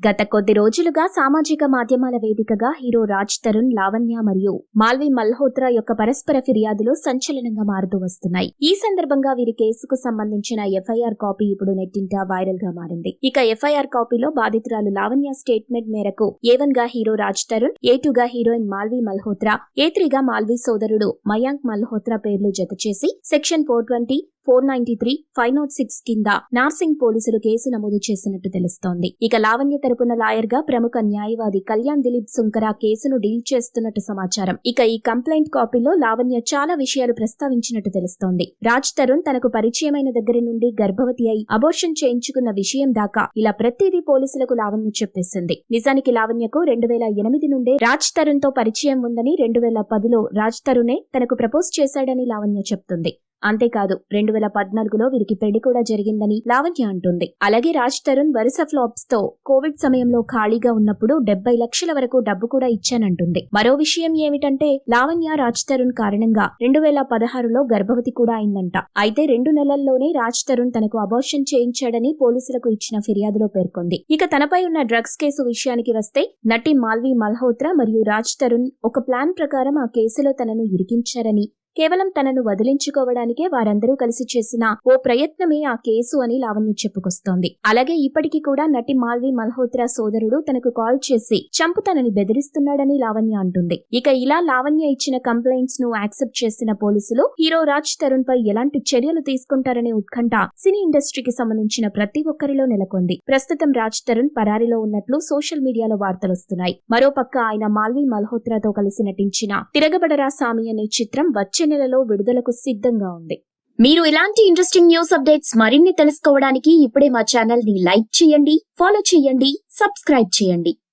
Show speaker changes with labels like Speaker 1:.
Speaker 1: గత కొద్ది రోజులుగా సామాజిక మాధ్యమాల వేదికగా హీరో రాజ్ తరుణ్ లావణ్య మరియు మాల్వి మల్హోత్రా యొక్క పరస్పర ఫిర్యాదులు సంచలనంగా మారుతూ వస్తున్నాయి. ఈ సందర్భంగా వీరి కేసుకు సంబంధించిన ఎఫ్ఐఆర్ కాపీ ఇప్పుడు నెట్టింట వైరల్గా మారింది. ఇక ఎఫ్ఐఆర్ కాపీలో బాధితురాలు లావణ్య స్టేట్మెంట్ మేరకు ఏవన్గా హీరో రాజ్ తరుణ్ ఏ గా హీరోయిన్ మాల్వి మల్హోత్రా ఏ గా మాల్వి సోదరుడు మయాంక్ మల్హోత్రా పేర్లు జతచేసి section four twenty four ninety three five not six కింద నార్సింగ్ పోలీసులు కేసు నమోదు చేసినట్టు తెలుస్తోంది. ఇక లావణ్య తరపున లాయర్గా ప్రముఖ న్యాయవాది కళ్యాణ్ దిలీప్ సుంకరా కేసును డీల్ చేస్తున్నట్టు సమాచారం. ఇక ఈ కంప్లైంట్ కాపీలో లావణ్య చాలా విషయాలు ప్రస్తావించినట్టు తెలుస్తోంది. రాజ్ తరుణ్ తనకు పరిచయమైన దగ్గర నుండి గర్భవతి అయి అబోర్షన్ చేయించుకున్న విషయం దాకా ఇలా ప్రతిదీ పోలీసులకు లావణ్య చెప్పేసింది. నిజానికి లావణ్యకు రెండు వేల ఎనిమిది నుండే రాజ్ తరుణ్తో పరిచయం ఉందని రెండు వేల పదిలో రాజ్ తరుణే తనకు ప్రపోజ్ చేశాడని లావణ్య చెప్తుంది. అంతేకాదు రెండు వేల పద్నాలుగులో వీరికి పెళ్ళి కూడా జరిగిందని లావణ్య అంటుంది. అలాగే రాజ్ తరుణ్ వరుస ఫ్లాప్స్తో కోవిడ్ సమయంలో ఖాళీగా ఉన్నప్పుడు డెబ్బై లక్షల వరకు డబ్బు కూడా ఇచ్చానంటుంది. మరో విషయం ఏమిటంటే లావణ్య రాజ్ తరుణ్ కారణంగా రెండు వేల పదహారులో గర్భవతి కూడా అయిందంట. అయితే రెండు నెలల్లోనే రాజ్ తరుణ్ తనకు అబోర్షన్ చేయించాడని పోలీసులకు ఇచ్చిన ఫిర్యాదులో పేర్కొంది. ఇక తనపై ఉన్న డ్రగ్స్ కేసు విషయానికి వస్తే నటి మాల్వి మల్హోత్రా మరియు రాజ్ తరుణ్ ఒక ప్లాన్ ప్రకారం ఆ కేసులో తనను ఇరికించారని కేవలం తనను వదిలించుకోవడానికే వారందరూ కలిసి చేసిన ఓ ప్రయత్నమే ఆ కేసు అని లావణ్య చెప్పుకొస్తోంది. అలాగే ఇప్పటికీ కూడా నటి మాల్వి మల్హోత్రా సోదరుడు తనకు కాల్ చేసి చంపు తనని బెదిరిస్తున్నాడని లావణ్య అంటుంది. ఇక ఇలా లావణ్య ఇచ్చిన కంప్లైంట్స్ను యాక్సెప్ట్ చేసిన పోలీసులు హీరో రాజ్ తరుణ్ పై ఎలాంటి చర్యలు తీసుకుంటారనే ఉత్కంఠ సినీ ఇండస్ట్రీకి సంబంధించిన ప్రతి ఒక్కరిలో నెలకొంది. ప్రస్తుతం రాజ్ తరుణ్ పరారిలో ఉన్నట్లు సోషల్ మీడియాలో వార్తలొస్తున్నాయి మరోపక్క ఆయన మాల్వి మల్హోత్రాతో కలిసి నటించిన తిరగబడరా సామి అనే చిత్రం వచ్చే నెలలో విడుదలకు సిద్ధంగా ఉంది. మీరు ఇలాంటి ఇంట్రెస్టింగ్ న్యూస్ అప్డేట్స్ మరిన్ని తెలుసుకోవడానికి ఇప్పుడే మా ఛానల్ని లైక్ చేయండి ఫాలో చేయండి సబ్స్క్రైబ్ చేయండి.